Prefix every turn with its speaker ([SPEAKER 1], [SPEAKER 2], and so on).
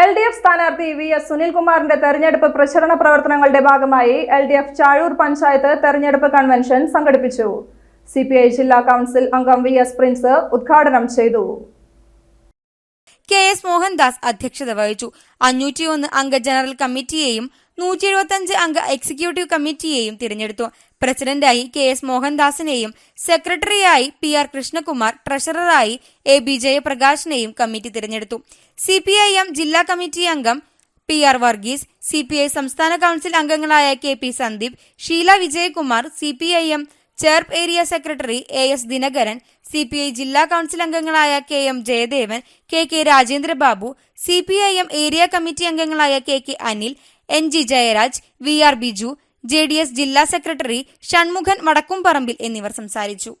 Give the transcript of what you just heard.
[SPEAKER 1] L D F സ്ഥാനാർത്ഥി V S സുനിൽകുമാറിന്റെ തെരഞ്ഞെടുപ്പ് പ്രചരണ പ്രവർത്തനങ്ങളുടെ ഭാഗമായി L D F Chazhoor panchayat തെരഞ്ഞെടുപ്പ് കൺവെൻഷൻ സംഘടിപ്പിച്ചു. സി പി ഐ ജില്ലാ കൗൺസിൽ അംഗം വി എസ് പ്രിൻസ് ഉദ്ഘാടനം ചെയ്തു.
[SPEAKER 2] കെ എസ് മോഹൻദാസ് അധ്യക്ഷത വഹിച്ചു. അഞ്ഞൂറ്റിയൊന്ന് അംഗ ജനറൽ കമ്മിറ്റിയെയും നൂറ്റി എഴുപത്തിയഞ്ച് അംഗ എക്സിക്യൂട്ടീവ് കമ്മിറ്റിയെയും തിരഞ്ഞെടുത്തു. പ്രസിഡന്റായി കെ എസ് മോഹൻദാസിനെയും സെക്രട്ടറിയായി പി ആർ കൃഷ്ണകുമാർ ട്രഷററായി എ ബി ജയപ്രകാശിനെയും കമ്മിറ്റി തിരഞ്ഞെടുത്തു. സി പി ഐ എം ജില്ലാ കമ്മിറ്റി അംഗം P R Varghese C P I സംസ്ഥാന കൌൺസിൽ അംഗങ്ങളായ K P Sandeep Sheela Vijayakumar C P I M Cherpu area secretary A S Dinakaran C P I ജില്ലാ council അംഗങ്ങളായ K M Jayadevan K K Rajendrababu C P I M area committee അംഗങ്ങളായ K K Anil N G Jayaraj V R Biju J D S ജില്ലാ secretary Shanmughan Vadakkumparambil എന്നിവർ സംസാരിച്ചു.